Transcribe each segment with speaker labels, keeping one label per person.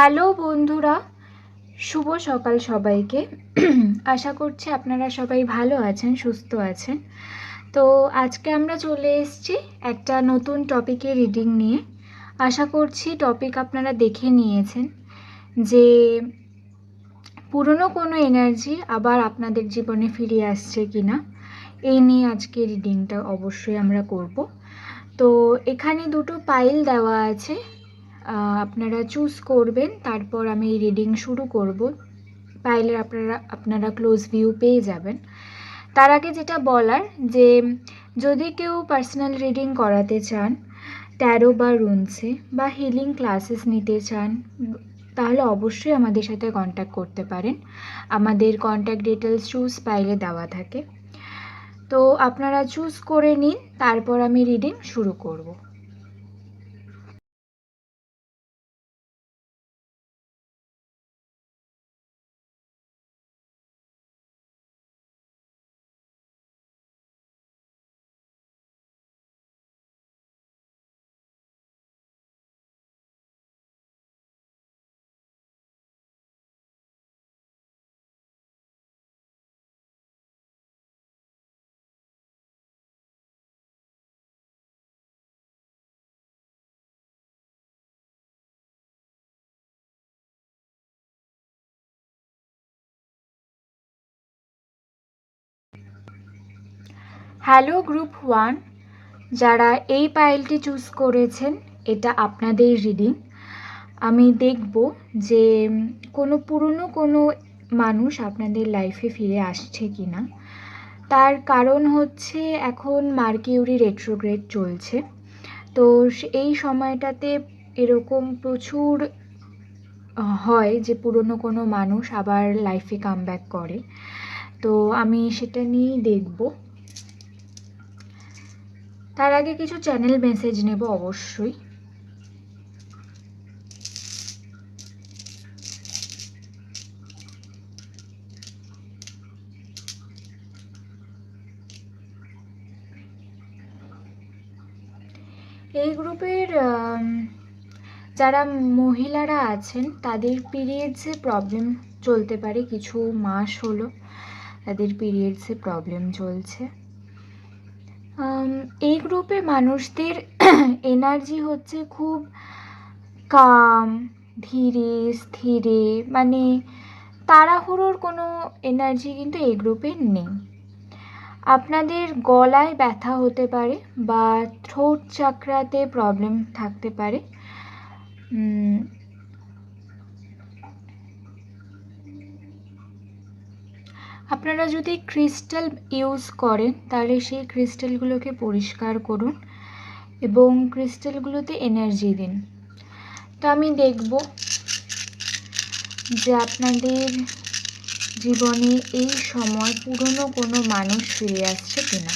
Speaker 1: Hello বন্ধুরা, শুভ সকাল সবাইকে। আশা করছি আপনারা সবাই ভালো আছেন, সুস্থ আছেন। তো আজকে আমরা চলে এসেছি একটা নতুন টপিকের রিডিং নিয়ে। আশা করছি টপিক আপনারা দেখে নিয়েছেন যে পুরনো কোনো এনার্জি আবার আপনাদের জীবনে ফিরে আসছে কি না এই নিয়ে আজকে রিডিংটা অবশ্যই আমরা করব। তো এখানে দুটো পাইল দেওয়া আছে। আপনারা চুজ করবেন, তারপর আমি রিডিং শুরু করব। পাইলের আপনারা আপনারা ক্লোজ ভিউ পেয়ে যাবেন। তার আগে যেটা বলার, যে যদি কেউ পার্সোনাল রিডিং করাতে চান ট্যারো বা রুনসে বা হিলিং ক্লাসেস নিতে চান, তাহলে অবশ্যই আমাদের সাথে কন্ট্যাক্ট করতে পারেন। আমাদের কন্ট্যাক্ট ডিটেলস চুজ পাইলে দেওয়া থাকে। তো আপনারা চুজ করে নিন, তারপর আমি রিডিং শুরু করব। হ্যালো গ্রুপ ওয়ান, যারা এই পাইলটি চুজ করেছেন, এটা আপনাদের রিডিং। আমি দেখব যে কোনো পুরনো কোনো মানুষ আপনাদের লাইফে ফিরে আসছে কি না তার কারণ হচ্ছে এখন মার্কিউরি রেট্রোগ্রেড চলছে। তো এই সময়টাতে এরকম প্রচুর হয় যে পুরনো কোনো মানুষ আবার লাইফে কাম করে। তো আমি সেটা নিয়েই দেখব। তার আগে কিছু চ্যানেল মেসেজ নেব অবশ্যই। এই গ্রুপের যারা মহিলারা আছেন, তাদের পিরিয়ডসে প্রবলেম চলতে পারে। কিছু মাস হলো তাদের পিরিয়ডসে প্রবলেম চলছে। এই গ্রুপে মানুষদের এনার্জি হচ্ছে খুব কাম ধীরে, স্থিরে মানে তাড়াহুড়োর কোনো এনার্জি কিন্তু এই গ্রুপে নেই। আপনাদের গলায় ব্যথা হতে পারে বা থ্রোট চাকরাতে প্রবলেম থাকতে পারে। আপনারা যদি ক্রিস্টাল ইউজ করেন, তাহলে সেই ক্রিস্টালগুলোকে পরিষ্কার করুন এবং ক্রিস্টালগুলোতে এনার্জি দিন। তো আমি দেখব যে আপনাদের জীবনে এই সময় পুরনো কোনো মানুষ ফিরে আসছে কিনা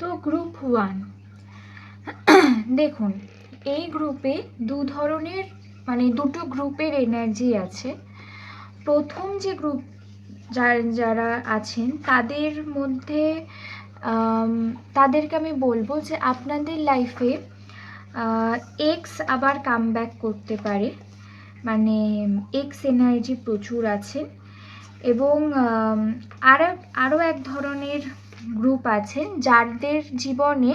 Speaker 1: তো গ্রুপ ওয়ান দেখুন, এই গ্রুপে দু ধরনের মানে দুটো গ্রুপের এনার্জি আছে। প্রথম যে গ্রুপ যারা আছেন, তাদের মধ্যে তাদেরকে আমি বলব যে আপনাদের লাইফে এক্স আবার কাম করতে পারে। মানে এক্স এনার্জি প্রচুর আছে। এবং আর আরও এক ধরনের গ্রুপ আছে যাদের জীবনে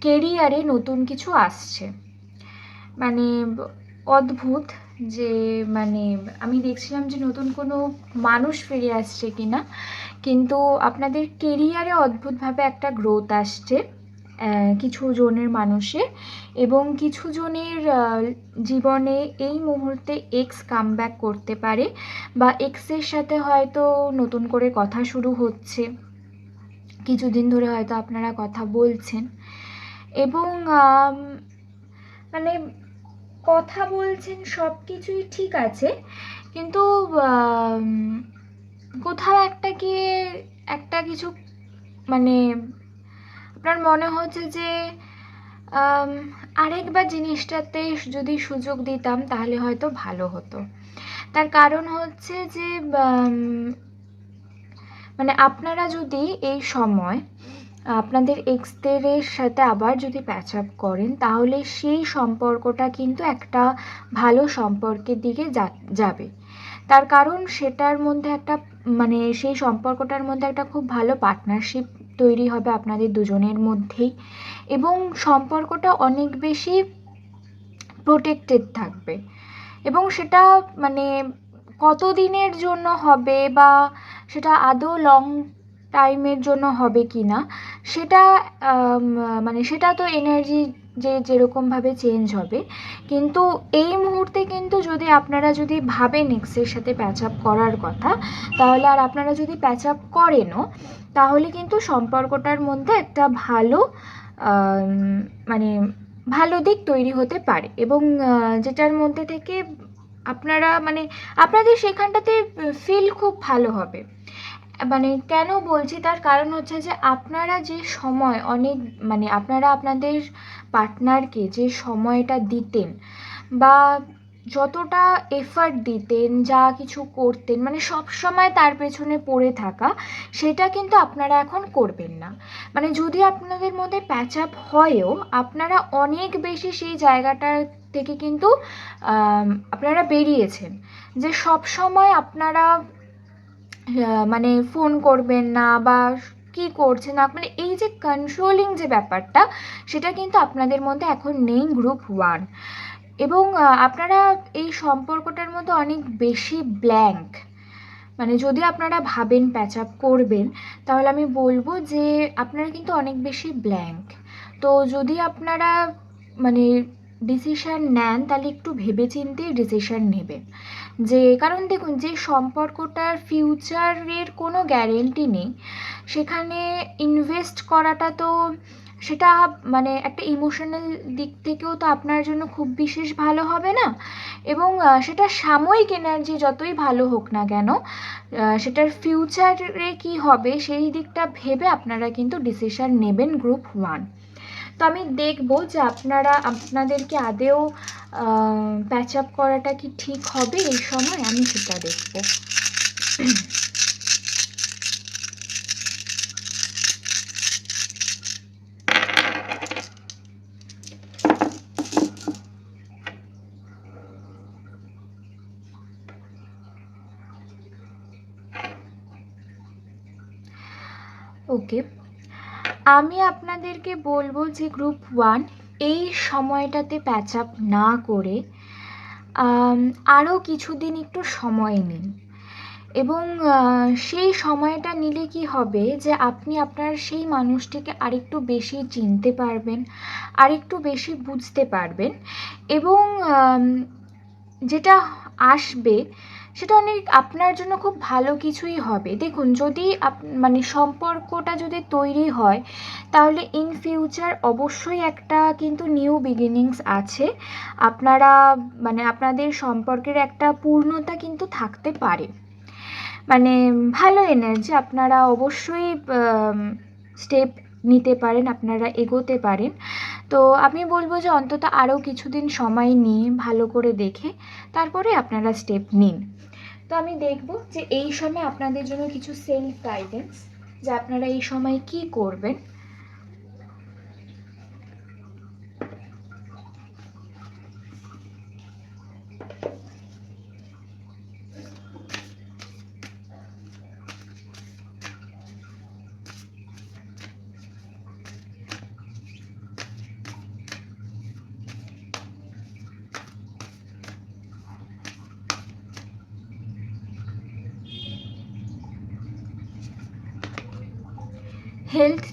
Speaker 1: কেরিয়ারে নতুন কিছু আসছে। মানে অদ্ভুত যে মানে আমি দেখছিলাম যে নতুন কোনো মানুষ ফিরে আসছে কিনা, কিন্তু আপনাদের কেরিয়ারে অদ্ভুতভাবে একটা গ্রোথ আসছে। কিছু জনের মানুষের এবং কিছু জনের জীবনে এই মুহূর্তে এক্স কামব্যাক করতে পারে বা এক্সের সাথে হয়তো নতুন করে কথা শুরু হচ্ছে। কিছুদিন ধরে হয়তো আপনারা কথা বলছেন। এবং মানে কথা বলছেন সব কিছুই ঠিক আছে, কিন্তু কোথাও একটা গিয়ে একটা কিছু মানে আপনার মনে হচ্ছে যে আরেকবার জিনিসটাতে যদি সুযোগ দিতাম, তাহলে হয়তো ভালো হতো। তার কারণ হচ্ছে যে মানে আপনারা যদি এই সময় আপনাদের এক্সদের সাথে আবার যদি প্যাচ আপ করেন, তাহলে সেই সম্পর্কটা কিন্তু একটা ভালো সম্পর্কের দিকে যাবে। তার কারণ সেটার মধ্যে একটা মানে সেই সম্পর্কটার মধ্যে একটা খুব ভালো পার্টনারশিপ তৈরি হবে আপনাদের দুজনের মধ্যেই। এবং সম্পর্কটা অনেক বেশি প্রোটেক্টেড থাকবে। এবং সেটা মানে কতদিনের জন্য হবে বা সেটা আদৌ লং টাইমের জন্য হবে কি না সেটা মানে সেটা তো এনার্জি যে যেরকমভাবে চেঞ্জ হবে। কিন্তু এই মুহূর্তে কিন্তু যদি আপনারা যদি ভাবেন এক্সের সাথে প্যাচ আপ করার কথা, তাহলে আর আপনারা যদি প্যাচ আপ করেনও, তাহলে কিন্তু সম্পর্কটার মধ্যে একটা ভালো মানে ভালো দিক তৈরি হতে পারে। এবং যেটার মধ্যে থেকে আপনারা মানে আপনাদের সেখানটাতে ফিল খুব ভালো হবে। মানে কেন বলছি? তার কারণ হচ্ছে যে আপনারা যে সময় অনেক মানে আপনারা আপনাদের পার্টনারকে যে সময়টা দিতেন বা যতটা এফার্ট দিতেন, যা কিছু করতেন মানে সব সময় তার পেছনে পড়ে থাকা, সেটা কিন্তু আপনারা এখন করবেন না। মানে যদি আপনাদের মধ্যে প্যাচ আপ হয়ও, আপনারা অনেক বেশি সেই জায়গাটার থেকে কিন্তু আপনারা বেরিয়েছেন। যে সব সময় আপনারা মানে ফোন করবেন না বা কি করছেন? না মানে এই যে কন্ট্রোলিং যে ব্যাপারটা, সেটা কিন্তু আপনাদের মধ্যে এখন নেই গ্রুপ ওয়ান এবং আপনারা এই সম্পর্কটার মধ্যে অনেক বেশি ব্ল্যাঙ্ক মানে যদি আপনারা ভাবেন প্যাচ আপ করবেন, তাহলে আমি বলব যে আপনারা কিন্তু অনেক বেশি ব্ল্যাঙ্ক তো যদি আপনারা মানে ডিসিশান নেন, তাহলে একটু ভেবেচিন্তে ডিসিশান নেবেন। যে, কারণ দেখুন, যে সম্পর্কটার ফিউচারের কোনো গ্যারেন্টি নেই, সেখানে ইনভেস্ট করাটা তো সেটা মানে একটা ইমোশনাল দিক থেকেও তো আপনার জন্য খুব বিশেষ ভালো হবে না। এবং সেটা সাময়িক এনার্জি যতই ভালো হোক না কেন সেটার ফিউচারে কি হবে সেই দিকটা ভেবে আপনারা কিন্তু ডিসিশন নেবেন গ্রুপ ওয়ান তো আমি দেখব যে আপনারা, আপনাদেরকে আদেও প্যাচ আপ করাটা কি ঠিক হবে? এই সময় আমি সেটা দেখব। ওকে আমি আপনাদেরকে বলব যে গ্রুপ ওয়ান এই সময়টাতে প্যাচ আপ না করে আরও কিছুদিন একটু সময় নিন। এবং সেই সময়টা নিলে কি হবে যে আপনি আপনার সেই মানুষটিকে আরেকটু বেশি চিনতে পারবেন, আরেকটু বেশি বুঝতে পারবেন। এবং যেটা আসবে সেটা অনেক আপনার জন্য খুব ভালো কিছুই হবে। দেখুন, যদি আপ মানে সম্পর্কটা যদি তৈরি হয়, তাহলে ইন ফিউচার অবশ্যই একটা কিন্তু নিউ বিগিনিংস আছে। আপনারা মানে আপনাদের সম্পর্কের একটা পূর্ণতা কিন্তু থাকতে পারে। মানে ভালো এনার্জি আপনারা অবশ্যই স্টেপ নিতে পারেন, আপনারা এগোতে পারেন। তো আমি বলব যে অন্তত আরও কিছুদিন সময় নিয়ে ভালো করে দেখে, তারপরে আপনারা স্টেপ নিন। তো আমি দেখব যে এই সময় আপনাদের জন্য কিছু সেলফ গাইডেন্স যে আপনারা এই সময় কি করবেন।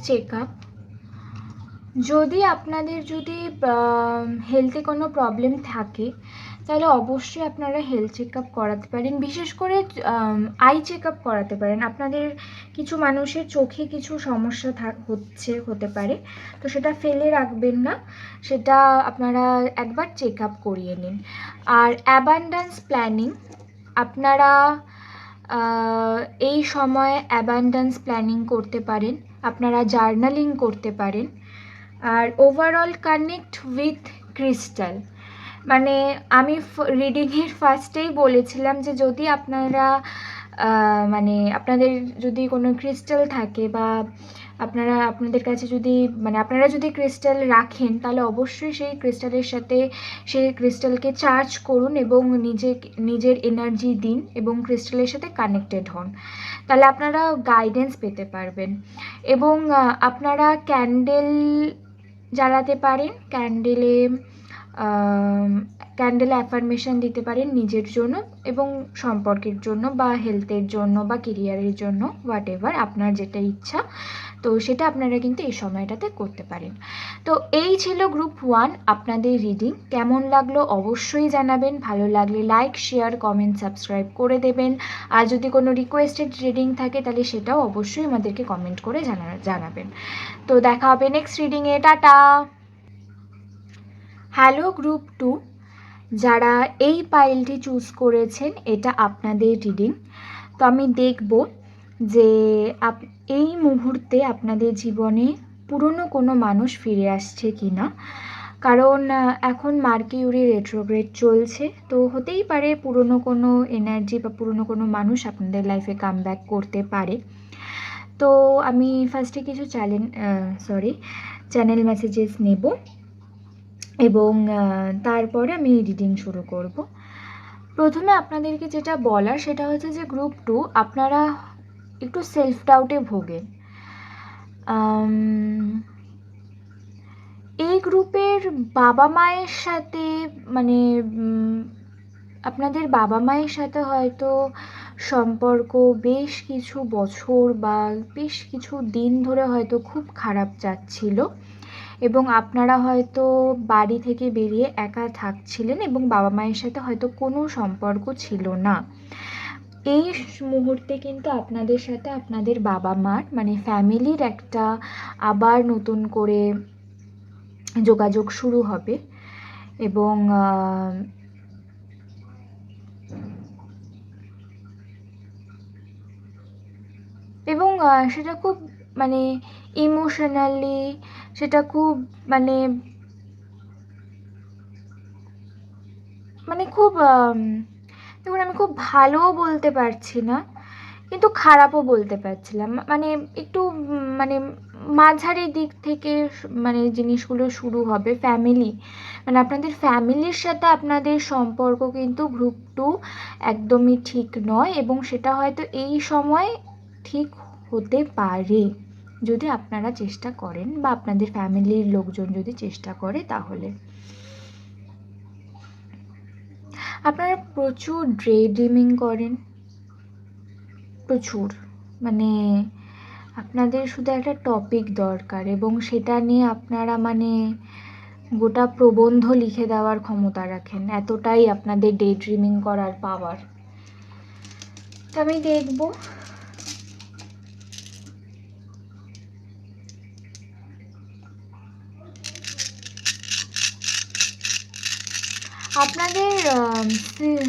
Speaker 1: চেক আপ যদি আপনাদের যদি হেলথে কোনো প্রবলেম থাকে, তাহলে অবশ্যই আপনারা হেলথ চেক আপ করাতে পারেন। বিশেষ করে আই চেক আপ করাতে পারেন। আপনাদের কিছু মানুষের চোখে কিছু সমস্যা হচ্ছে, হতে পারে। তো সেটা ফেলে রাখবেন না। সেটা আপনারা একবার চেক আপ করিয়ে নিন। আর অ্যাবান্ডান্স প্ল্যানিং আপনারা এই সময় অ্যাবান্ডান্স প্ল্যানিং করতে পারেন। আপনারা জার্নালিং করতে পারেন। আর ওভারঅল কানেক্ট উইথ ক্রিস্টাল মানে আমি রিডিংয়ের ফার্স্টেই বলেছিলাম যে যদি আপনারা মানে আপনাদের যদি কোনো ক্রিস্টাল থাকে বা আপনারা, আপনাদের কাছে যদি মানে আপনারা যদি ক্রিস্টাল রাখেন, তাহলে অবশ্যই সেই ক্রিস্টালের সাথে সেই ক্রিস্টালকে চার্জ করুন এবং নিজে, নিজের এনার্জি দিন এবং ক্রিস্টালের সাথে কানেক্টেড হন। তাহলে আপনারা গাইডেন্স পেতে পারবেন। এবং আপনারা ক্যান্ডেল জ্বালাতে পারেন ক্যান্ডেলে ক্যান্ডেলে অ্যাফার্মেশন দিতে পারেন নিজের জন্য এবং সম্পর্কের জন্য বা হেলথের জন্য বা কেরিয়ারের জন্য হোয়াট এভার আপনার যেটা ইচ্ছা। তো সেটা আপনারা কিন্তু এই সময়টাতে করতে পারেন। তো এই ছিল গ্রুপ ওয়ান আপনাদের রিডিং কেমন লাগল অবশ্যই জানাবেন। ভালো লাগলে লাইক শেয়ার কমেন্ট সাবস্ক্রাইব করে দেবেন। আর যদি কোনো রিকোয়েস্টেড রিডিং থাকে, তাহলে সেটাও অবশ্যই আমাদেরকে কমেন্ট করে জানা, জানাবেন। তো দেখা হবে নেক্সট রিডিংয়ে টাটা! হ্যালো গ্রুপ টু যারা এই পাইলটি চুজ করেছেন, এটা আপনাদের রিডিং তো আমি দেখব যে আপ, এই মুহূর্তে আপনাদের জীবনে পুরনো কোনো মানুষ ফিরে আসছে কি না কারণ এখন মার্কিউরি রেট্রোগ্রেড চলছে, তো হতেই পারে পুরনো কোনো এনার্জি বা পুরনো কোনো মানুষ আপনাদের লাইফে কাম করতে পারে। তো আমি ফার্স্টে কিছু চ্যানেল সরি চ্যানেল মেসেজেস নেব এবং তারপরে আমি রিডিং শুরু করব। প্রথমে আপনাদেরকে যেটা বলার সেটা হচ্ছে যে গ্রুপ টু আপনারা একটু সেলফ ডাউটে ভোগেন এই গ্রুপের বাবা মায়ের সাথে মানে আপনাদের বাবা মায়ের সাথে হয়তো সম্পর্ক বেশ কিছু বছর বা বেশ কিছু দিন ধরে হয়তো খুব খারাপ যাচ্ছিল এবং আপনারা হয়তো বাড়ি থেকে বেরিয়ে একা থাকছিলেন এবং বাবা মায়ের সাথে হয়তো কোনো সম্পর্ক ছিল না। এই মুহূর্তে কিন্তু আপনাদের সাথে আপনাদের বাবা মার মানে ফ্যামিলির একটা আবার নতুন করে যোগাযোগ শুরু হবে এবং এবং সেটা খুব মানে ইমোশনালি সেটা খুব মানে মানে খুব দেখুন আমি খুব ভালোও বলতে পারছি না, কিন্তু খারাপও বলতে পারছিলাম। মানে একটু মানে মাঝারি দিক থেকে মানে জিনিসগুলো শুরু হবে ফ্যামিলি মানে আপনাদের ফ্যামিলির সাথে আপনাদের সম্পর্ক কিন্তু গ্রুপ টু একদমই ঠিক নয় এবং সেটা হয়তো এই সময় ঠিক হতে পারে। যদি আপনারা চেষ্টা করেন বা আপনাদের ফ্যামিলির লোকজন যদি চেষ্টা করে তাহলে। আপনারা প্রচুর ড্রে ড্রিমিং করেন। প্রচুর। মানে আপনাদের শুধু একটা টপিক দরকার এবং সেটা নিয়ে আপনারা মানে গোটা প্রবন্ধ লিখে দেওয়ার ক্ষমতা রাখেন। এতটাই আপনাদের ডে ড্রিমিং করার পাওয়ার তো আমি দেখব। আপনাদের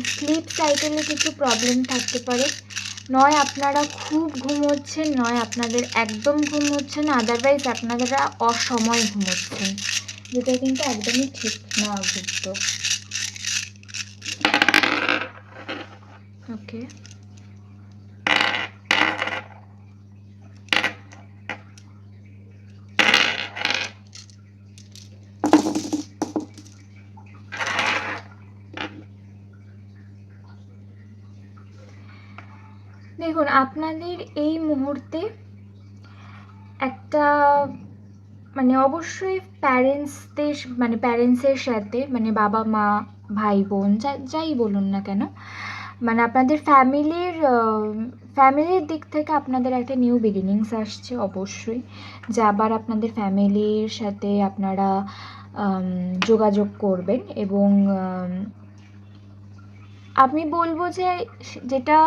Speaker 1: স্লিপ সাইকেলে কিছু প্রবলেম থাকতে পারে। নয়, আপনারা খুব ঘুমোচ্ছেন। নয়, আপনাদের একদম ঘুম আদারওয়াইজ আপনারা অসময় ঘুমোচ্ছেন। যেটা কিন্তু একদমই ঠিক না, অভিজ্ঞ। ওকে দেখুন, আপনাদের এই মুহূর্তে একটা মানে অবশ্যই প্যারেন্টসদের মানে প্যারেন্টসের সাথে মানে বাবা, মা, ভাই, বোন, যা, যাই বলুন না কেন মানে আপনাদের ফ্যামিলির ফ্যামিলির দিক থেকে আপনাদের একটা নিউ বিগিনিংস আসছে অবশ্যই, যে আবার আপনাদের ফ্যামিলির সাথে আপনারা যোগাযোগ করবেন এবং আমি বলব যে, যেটা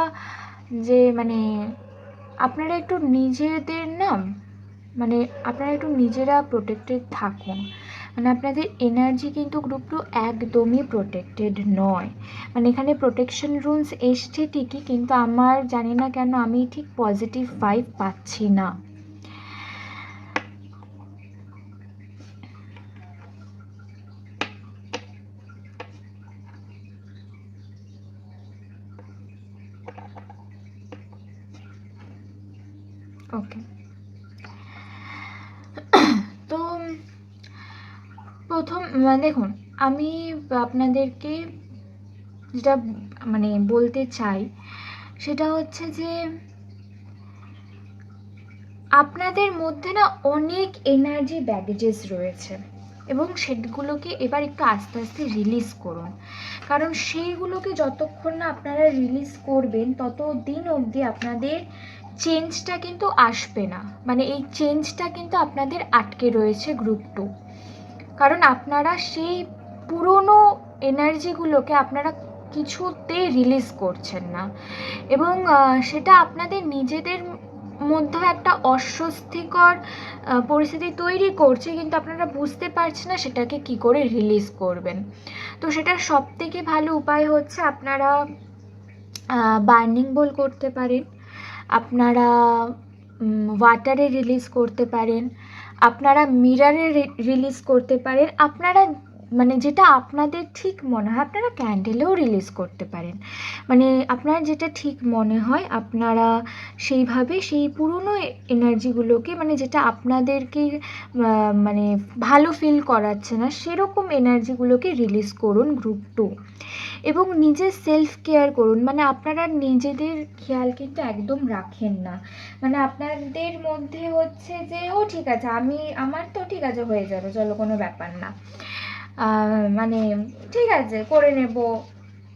Speaker 1: যে মানে আপনারা একটু নিজেদের না মানে আপনারা একটু নিজেরা প্রোটেক্টেড থাকুন। মানে আপনাদের এনার্জি কিন্তু গ্রুপ টু একদমই প্রোটেক্টেড নয়। মানে এখানে প্রোটেকশন রুলস এসছে ঠিকই, কিন্তু আমার জানি না কেন আমি ঠিক পজিটিভ ভাইব পাচ্ছি না ওকে তো প্রথম মানে দেখুন, আমি আপনাদেরকে যেটা মানে বলতে চাই, সেটা হচ্ছে যে, আপনাদের মধ্যে না অনেক এনার্জি ব্যাগেজেস রয়েছে এবং সেগুলোকে এবার একটু আস্তে আস্তে রিলিজ করুন। কারণ সেইগুলোকে যতক্ষণ না আপনারা রিলিজ করবেন তত দিন অবধি আপনাদের চেঞ্জটা কিন্তু আসবে না। মানে এই চেঞ্জটা কিন্তু আপনাদের আটকে রয়েছে গ্রুপ টু কারণ আপনারা সেই পুরনো এনার্জিগুলোকে আপনারা কিছুতেই রিলিজ করছেন না। এবং সেটা আপনাদের নিজেদের মধ্যে একটা অস্বস্তিকর পরিস্থিতি তৈরি করছে, কিন্তু আপনারা বুঝতে পারছেন না সেটাকে কি করে রিলিজ করবেন। তো সেটার সব থেকে ভালো উপায় হচ্ছে আপনারা বার্নিং বোল করতে পারেন। আপনারা ওয়াটারে রিলিজ করতে পারেন। আপনারা মিরারে রিলিজ করতে পারেন। আপনারা মানে যেটা আপনাদের ঠিক মনে হয়, আপনারা ক্যান্ডেলেও রিলিজ করতে পারেন। মানে আপনার যেটা ঠিক মনে হয়, আপনারা সেইভাবে সেই পুরনো এনার্জিগুলোকে মানে যেটা আপনাদেরকে মানে ভালো ফিল করাচ্ছে না, সেরকম এনার্জিগুলোকে রিলিজ করুন গ্রুপ টু এবং নিজের সেলফ কেয়ার করুন মানে আপনারা নিজেদের খেয়াল কিন্তু একদম রাখেন না। মানে আপনাদের মধ্যে হচ্ছে যে, ও, ঠিক আছে, আমি, আমার তো ঠিক আছে, হয়ে যাবে, চলো, কোনো ব্যাপার না। মানে ঠিক আছে, করে নেব।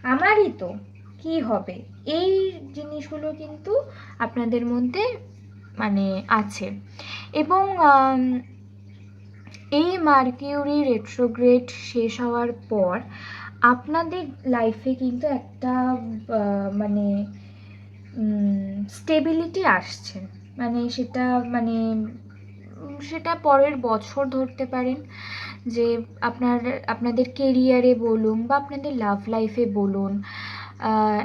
Speaker 1: আমারই তো কি হবে? এই জিনিসগুলো কিন্তু আপনাদের মধ্যে মানে আছে। এবং এই মার্কিউরি রেট্রোগ্রেড শেষ হওয়ার পর আপনাদের লাইফে কিন্তু একটা মানে স্টেবিলিটি আসছে। মানে সেটা মানে সেটা পরের বছর ধরতে পারেন। যে আপনার, আপনাদের কেরিয়ারে বলুন বা আপনাদের লাভ লাইফে বলুন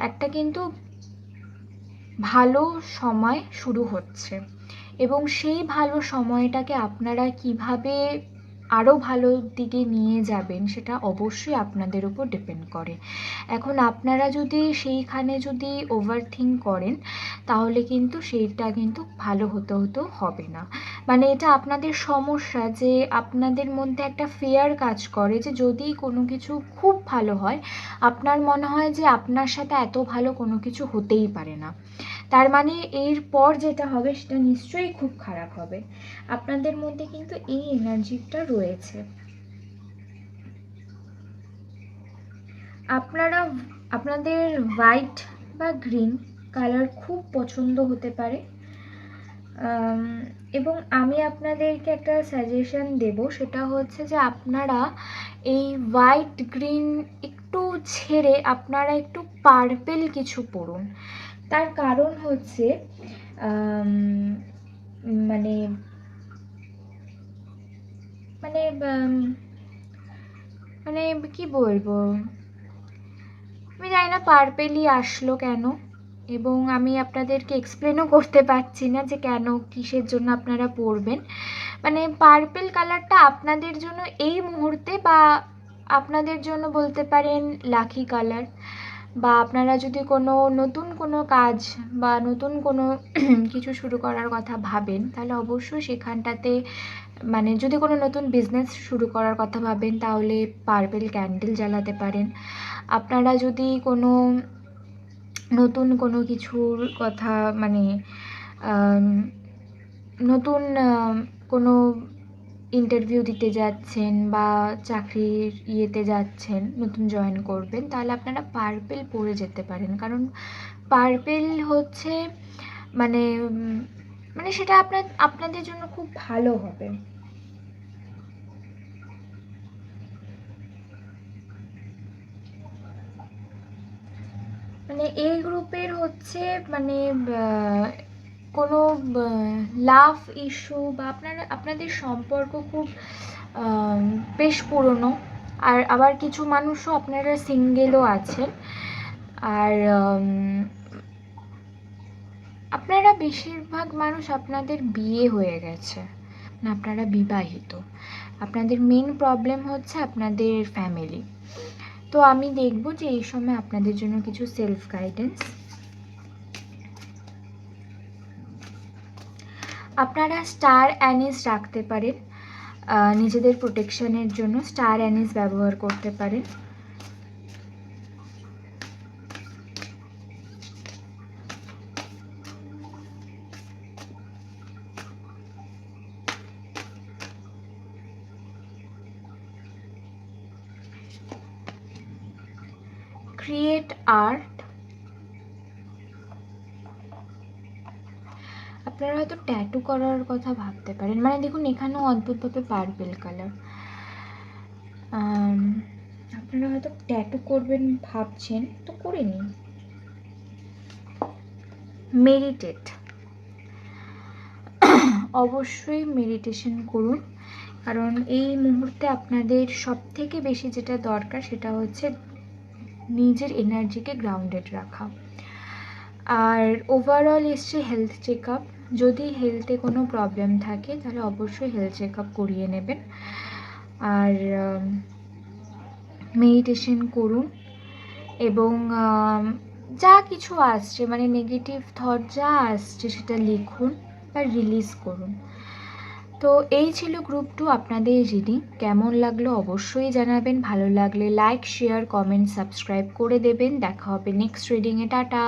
Speaker 1: একটা কিন্তু ভালো সময় শুরু হচ্ছে। এবং সেই ভালো সময়টাকে আপনারা কীভাবে আরও ভালো দিকে নিয়ে যাবেন, সেটা অবশ্যই আপনাদের উপর ডিপেন্ড করে। এখন আপনারা যদি সেইখানে যদি ওভার থিঙ্ক করেন, তাহলে কিন্তু সেইটা কিন্তু ভালো হতে হতেও হবে না। মানে এটা আপনাদের সমস্যা যে আপনাদের মধ্যে একটা ফেয়ার কাজ করে যে যদি কোনো কিছু খুব ভালো হয়, আপনার মনে হয় যে আপনার সাথে এত ভালো কোনো কিছু হতেই পারে না। তার মানে এরপর যেটা হবে সেটা নিশ্চয়ই খুব খারাপ হবে। আপনাদের মধ্যে কিন্তু এই এনার্জিটা রয়েছে। আপনারা, আপনাদের হোয়াইট বা গ্রিন কালার খুব পছন্দ হতে পারে। এবং আমি আপনাদেরকে একটা সাজেশন দেব, সেটা হচ্ছে যে আপনারা এই হোয়াইট গ্রিন একটু ছেড়ে আপনারা একটু পার্পেল কিছু পরুন তার কারণ হচ্ছে মানে মানে মানে কি বলব? আমি জানি না, পার্পেলই আসলো কেন? এবং আমি আপনাদেরকে এক্সপ্লেনও করতে পারছি না যে কেন, কিসের জন্য আপনারা পরবেন মানে পার্পেল কালারটা আপনাদের জন্য এই মুহূর্তে বা আপনাদের জন্য বলতে পারেন, লাকি কালার। বা আপনারা যদি কোনো নতুন কোনো কাজ বা নতুন কোনো কিছু শুরু করার কথা ভাবেন, তাহলে অবশ্যই সেখানটাতে মানে যদি কোনো নতুন বিজনেস শুরু করার কথা ভাবেন, তাহলে পার্পেল ক্যান্ডেল জ্বালাতে পারেন। আপনারা যদি কোনো নতুন কোনো কিছুর কথা মানে নতুন কোনো ইন্টারভিউ দিতে যাচ্ছেন বা চাকরির ইয়েতে যাচ্ছেন, নতুন জয়েন করবেন, তাহলে আপনারা পার্পেল পরে যেতে পারেন। কারণ পার্পেল হচ্ছে মানে মানে সেটা আপনার, আপনাদের জন্য খুব ভালো হবে। মানে এই গ্রুপের হচ্ছে মানে কোনো লাভ ইস্যু বা আপনারা, আপনাদের সম্পর্ক খুব বেশ পুরনো। আর আবার কিছু মানুষও আপনারা সিঙ্গেলও আছেন। আর আপনারা বেশিরভাগ মানুষ আপনাদের বিয়ে হয়ে গেছে। আপনারা বিবাহিত। আপনাদের মেন প্রবলেম হচ্ছে আপনাদের ফ্যামিলি তো আমি দেখব যে এই সময় আপনাদের জন্য কিছু সেলফ গাইডেন্স আপনারা স্টার অ্যানিস রাখতে পারেন নিজেদের প্রোটেকশনের জন্য স্টার অ্যানিস ব্যবহার করতে পারেন। ক্রিয়েট আর্ট আপনারা ট্যাটু করার কথা ভাবতে পারেন। মানে দেখুন, এখানেও অদ্ভুতভাবে পার্পেল কালার আপনারা হয়তো ট্যাটু করবেন ভাবছেন, তো করে নিন। মেডিটেট অবশ্যই মেডিটেশন করুন। কারণ এই মুহূর্তে আপনাদের সব থেকে বেশি যেটা দরকার, সেটা হচ্ছে নিজের এনার্জিকে গ্রাউন্ডেড রাখা। আর ওভারঅল এসছে হেলথ চেক আপ যদি হেলথে কোনো প্রবলেম থাকে, তাহলে অবশ্যই হেলথ চেক আপ করিয়ে নেবেন। আর মেডিটেশন করুন। এবং যা কিছু আসছে মানে নেগেটিভ থট যা আসছে, সেটা লিখুন বা রিলিজ করুন। তো এই ছিল গ্রুপ টু আপনাদের রিডিং কেমন লাগল অবশ্যই জানাবেন। ভালো লাগলে লাইক শেয়ার কমেন্ট সাবস্ক্রাইব করে দেবেন। দেখা হবে নেক্সট রিডিংয়ে টাটা!